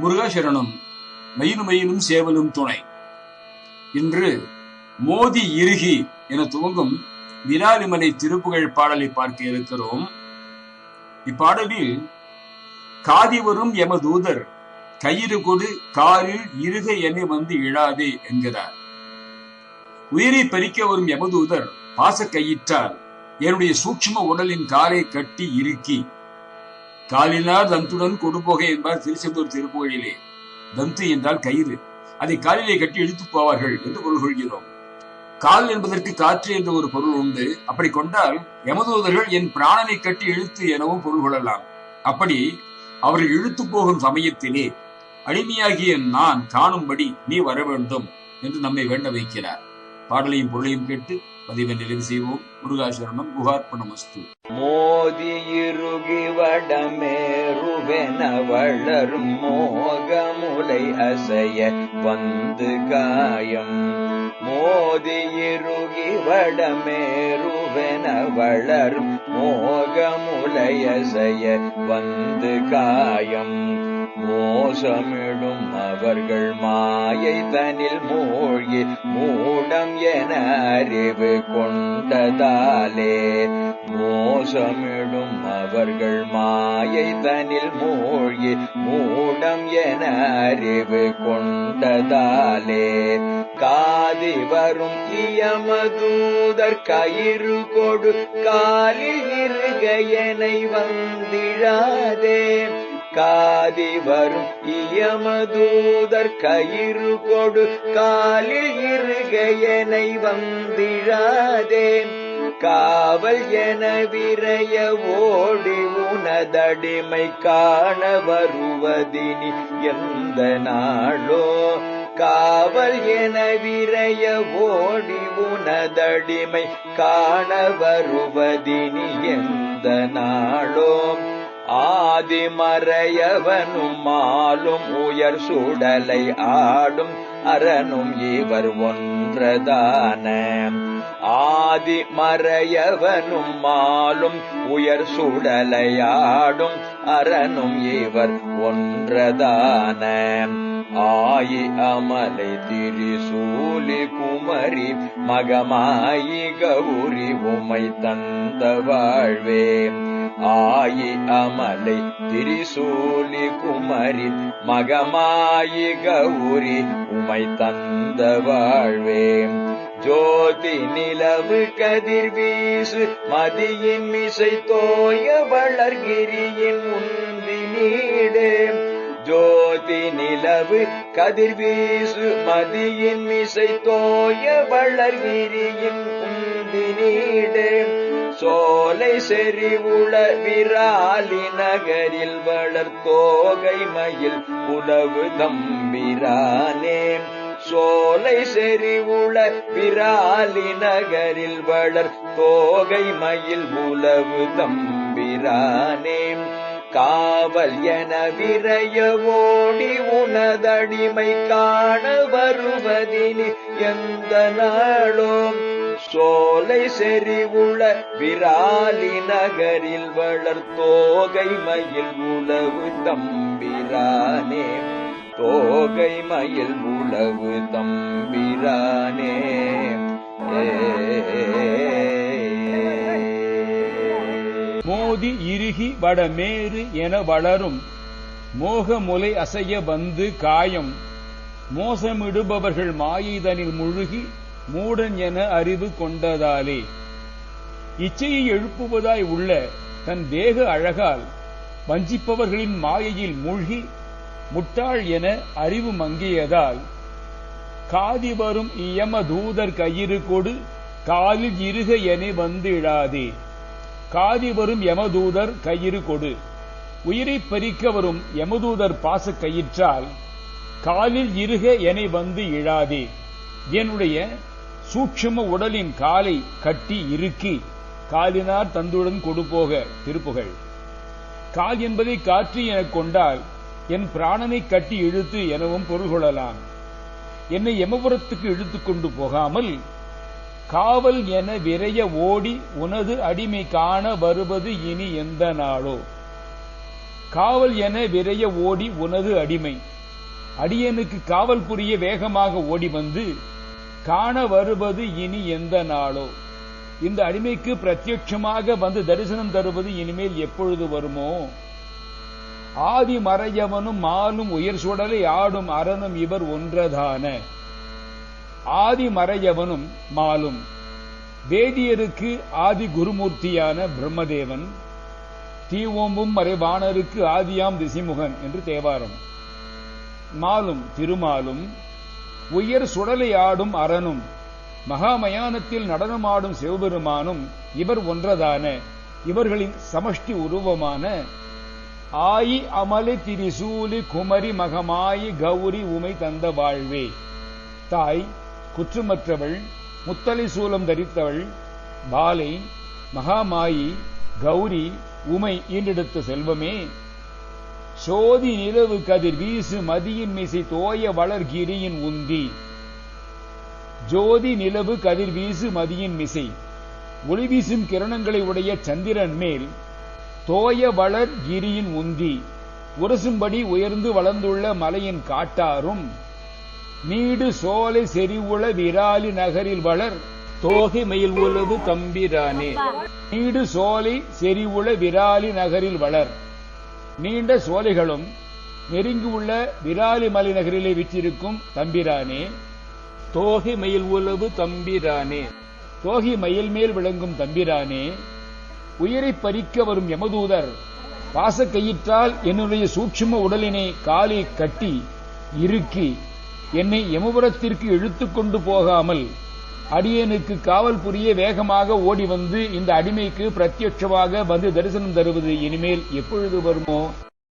முருகாசரணம் மயிலும் மயிலும் சேவலும் துணை. இன்று மோதி இறுகி என துவங்கும் விராலிமலை திருப்புகழ் பாடலை பார்க்க இருக்கிறோம். இப்பாடலில் காதி வரும் எமதூதர் கயிறு கொடு காரில் இருக என வந்து இழாதே என்கிறார். உயிரை பறிக்க வரும் எமதூதர் பாச கயிற்றால் என்னுடைய சூட்சும உடலின் காலை கட்டி இறுக்கி காலினார் தந்துடன் கொடுபோக என்பார் திருச்செந்தூர் திருப்புகழிலே தந்து என்றால் கயிறு. அதை காலிலே கட்டி இழுத்து போவார்கள் என்று பொருள் கொள்கிறோம். கால் என்பதற்கு காற்று என்ற ஒரு பொருள் உண்டு. அப்படி கொண்டால் யமதூதர்கள் என் பிராணனை கட்டி இழுத்து எனவும் பொருள் கொள்ளலாம். அப்படி அவர்கள் இழுத்து போகும் சமயத்திலே அடிமையாகிய நான் காணும்படி நீ வர வேண்டும் என்று நம்மை வேண்ட வைக்கிறார். பாடலையும் பொருளையும் கேட்டு பதிவை நிறைவு செய்வோம் முருகாசரணம் குகார்ப்பணமஸ்து மோதியிருகி வடமேருவென வளரும் மோகமுலை அசைய வந்து காயம். மோதியிருகி வடமேருவென வளரும் மோகமுலையசைய வந்து காயம். மோசமிடும் அவர்கள் மாயை தனில் மூழ்கி மூடம் என அறிவு கொண்டதாலே. மோசமிடும் அவர்கள் மாயை தனில் மூழ்கி மூடம் என அறிவு கொண்டதாலே. காதி வரும் இயமதூதர் கயிறு கொடு காலில் இருக என வந்திழாதே. காதி வரும். இயமதூதர் கயிறு கொடு. காலில் இருகையனை வந்திழாதேன் காவல் என விரைய ஓடி உனதடிமை காண வருவதினி எந்த நாளோ. காவல் என விரைய ஓடி உனதடிமை காண வருவதினி எந்த நாளோ. ஆதிமறையவனும் மாலும் உயர் சுடலை ஆடும் அரணும் இவர் ஒன்றதான. ஆதிமறையவனும் மாலும் உயர் சுடலையாடும் அரணும் இவர் ஒன்றதான. ஆயி அமலை திரிசூலி குமரி மகமாயி கௌரி உமை தந்த வாழ்வே. ஆயி அமலை திரிசூலி குமரி மகமாயி கௌரி உமை தந்த வாழ்வே. ஜோதி நிலவு கதிர் வீசு மதியின் மிசை தோய வளர்கிரியின் உந்தி நீடே. ஜோதி நிலவு கதிர் வீசு மதியின் மிசை தோய வளர்கிரியின் உந்தி நீடே. சோலை செறிவுள விராலி நகரில் வளர்கோகை மயில் உணவு தம்பிரானே. சோலை செறிவுள விராலி நகரில் வளர் தோகை மயில் உளவு தம்பிரானே. காவல் என விரைய ஓடி உனதடிமை காண வருவதினி எந்த நாளோம் சோலை செறிவுள விராலி நகரில் வளர் தோகை மயில் உளவு தம்பிரானே. தோகை மயில் உளவு தம்பிரானே. மோதி இறுகி வடமேறு என வளரும். மோகமுலை அசைய வந்து காயம். மோசமிடுபவர்கள் மாயைதனில் முழுகி மூடன் என அறிவு கொண்டதாலே. இச்சையை எழுப்புவதாய் உள்ள தன் தேக அழகால் வஞ்சிப்பவர்களின் மாயையில் மூழ்கி முட்டாள் என அறிவு மங்கியதால் காதி வரும் இயம தூதர் கயிறு கொடு காலில் இருக என வந்து இழாதே காதி வரும் யமதூதர் கயிறு கொடு. உயிரை பறிக்க வரும் யமதூதர் பாச கயிற்றால் காலில் இருக என வந்து இழாதே என்னுடைய சூட்சம உடலின் காலை கட்டி இறுக்கி காலினார் தந்துடன் கொடுப்போக திருப்புகள் கால் என்பதை காற்று எனக் கொண்டால் என் பிராணனை கட்டி இழுத்து எனவும் பொருள் கொள்ளலாம் என்னை யமபுரத்துக்கு இழுத்துக் கொண்டு போகாமல் காவல் என விரைய ஓடி உனது அடிமை காண வருவது இனி எந்த நாளோ? காவல் என விரைய ஓடி உனது அடிமை. அடியனுக்கு காவல் புரிய வேகமாக ஓடி வந்து காண வருவது இனி எந்த நாளோ? இந்த அடிமைக்கு பிரத்யட்சமாக வந்து தரிசனம் தருவது இனிமேல் எப்பொழுது வருமோ? ஆதி மறையவனும் மாலும் உயர் சுடலை ஆடும் அரணும் இவர் ஒன்றதான. ஆதி மறையவனும் மாலும் வேதியருக்கு ஆதி குருமூர்த்தியான பிரம்மதேவன் தீவோம்பும் மறைவானருக்கு ஆதியாம் திசிமுகன் என்று தேவாரம். மாலும் திருமாலும் உயர் சுடலையாடும் அரணும். மகாமயானத்தில் நடனமாடும் சிவபெருமானும் இவர் ஒன்றதான இவர்களின் சமஷ்டி உருவமான ஆயி அமலி திரிசூலி குமரி மகமாயி கௌரி உமை தந்த வாழ்வே. தாய் குற்றமற்றவள் முத்தலை சூலம் தரித்தவள் பாலை மகாமாயி கௌரி உமை ஈண்டெடுத்த செல்வமே. சோதி நிலவு கதிர் வீசு மதியின் மிசை தோய வளர்கிரியின் உந்தி. ஜோதி நிலவு கதிர் வீசு மதியின் மிசை. ஒளி வீசும் கிரணங்களை உடைய சந்திரன் மேல் தோய வளர் கிரியின் உந்தி. உரசும்படி உயர்ந்து வளர்ந்துள்ள மலையின் காட்டாரும் நீடு சோலை செறிவுள விராலி நகரில் வளர் தோகை மயில் உலவு தம்பிரானே. நீடு சோலை செறிவுள விராலி நகரில் வளர் நீண்ட சோலைகளும் நெருங்கியுள்ள விராலி மலை நகரிலே விற்றிருக்கும் தம்பிரானே தோகை மயில் உலவு தம்பிரானே தோகை மயில் மேல் விளங்கும் தம்பிரானே உயிரை பறிக்க வரும் யமதூதர் பாசக்கயிற்றால் என்னுடைய சூட்சும உடலினை காலில் கட்டி இறுக்கி என்னை யமபுரத்திற்கு இழுத்துக் கொண்டு போகாமல் அடியனுக்கு காவல் புரிய வேகமாக ஓடி வந்து இந்த அடிமைக்கு பிரத்யட்சமாக வந்து தரிசனம் தருவது இனிமேல் எப்பொழுது வருமோ?